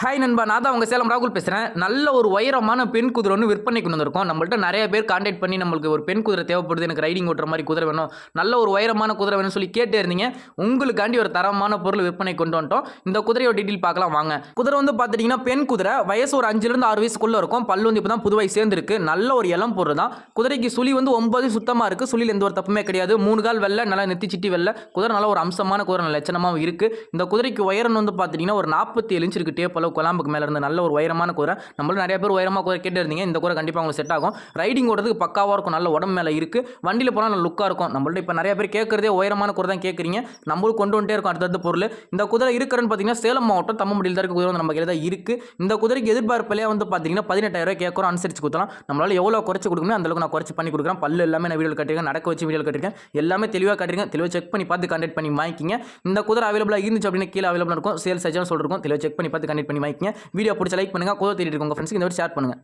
Hi நண்பா நான் தான் உங்கள் சேலம் ராகுல் பேசுகிறேன் நல்ல ஒரு உயரமான பெண் குதிரை ஒன்று விற்பனை கொண்டு வந்திருக்கோம். நம்மள்ட்ட நிறைய பேர் காண்டாக்ட் பண்ணி நம்மளுக்கு ஒரு பெண் குதிரை தேவைப்படுது எனக்கு ரைடிங் ஓட்டுற மாதிரி குதிரை வேணும். நல்ல ஒரு உயரமான குதிரை வேணும்னு சொல்லி கேட்டே இருந்தீங்க. உங்களுக்காண்டி ஒரு தரமான பொருள் விற்பனை கொண்டு வந்துட்டோம். இந்த குதிரையோட டீட்டெயில் பார்க்கலாம் வாங்க. குதிரை வந்து பார்த்துட்டிங்கன்னா பெண் குதிரை. வயசு ஒரு அஞ்சுலேருந்து ஆறு வயசுக்குள்ளே இருக்கும். பல்லு வந்து இப்போ தான் புதுவை சேர்ந்துருக்கு. நல்ல ஒரு இளம் பொருள் தான் குதிரைக்கு சுழி வந்து ஒன்பது சுத்தமாக இருக்குது சுழியில் எந்த ஒரு தப்புமே கிடையாது. மூணு கால் வெள்ளை நல்லா நெத்தி சிட்டி வெள்ளை. குதிரை நல்ல ஒரு அம்சமான குதிரை நல்ல லட்சணமாகவும் இருக்குது இந்த குதிரைக்கு உயரம் வந்து பார்த்தீங்கன்னா ஒரு நாற்பத்தி ஏழு இன்ச் அளவு குழம்புக்கு மேலே இருந்து நல்ல ஒரு உயரமான குதிரை. நம்மளும் நிறைய பேர் உயரமாக குதிரை கேட்டு இருந்தீங்க. இந்த குதிரை கண்டிப்பாக உங்களுக்கு செட் ஆகும். ரைடிங் ஓடுறதுக்கு பக்காவாக இருக்கும். நல்ல உடம்பு மேலே இருக்குது வண்டியில் போனால் நல்ல லுக்காக இருக்கும். நம்மள்ட்ட இப்போ நிறைய பேர் கேட்குறதே உயரமான குதிரை தான் கேட்குறீங்க நம்மளும் கொண்டு வந்துட்டே இருக்கும். அடுத்தடுத்த பொருள். இந்த குதிரை இருக்கிறன்னு பார்த்தீங்கன்னா சேலம் மாவட்டம் தம்மம்படியில் தான் இருக்க குதிரை வந்து நம்ம கையில் தான் இருக்குது இந்த குதிரைக்கு எதிர்பார்ப்பிலே வந்து பார்த்தீங்கன்னா பதினெட்டாயிரம் கேட்குறோம் அனுசரிச்சு கொடுத்தலாம் நம்மளால் எவ்வளோ குறைச்சி கொடுக்கணும் அந்த அளவுக்கு நான் குறைச்சி பண்ணி கொடுக்குறேன். பல்லு எல்லாமே நான் வீடியோ கட்டிருக்கேன் நடக்க வச்சு வீடியோ கட்டிருக்கேன் எல்லாமே தெளிவாக கட்டிருக்கேன் தெளிவாக செக் பண்ணி பார்த்து கண்டக்ட் பண்ணி வாங்கிக்கிங்க. இந்த குதிரை அவைலபிளாக இருந்துச்சு அப்படின்னு கீழே அவைலபிளாக இருக்கும். சேல்ஸ் ஏஜென்ட் சொல்லிருக்கும். தெளிவாக செக் பண்ணி பார்த்து கண்டக்ட் பண்ணி வாங்கிக்கிங்க வீடியோ பிடிச்ச லைக் பண்ணுங்கள் கூட தேடிட்டு உங்கள் ஃப்ரெண்ட்ஸ்க்கு இந்த மாதிரி ஷேர் பண்ணுங்கள்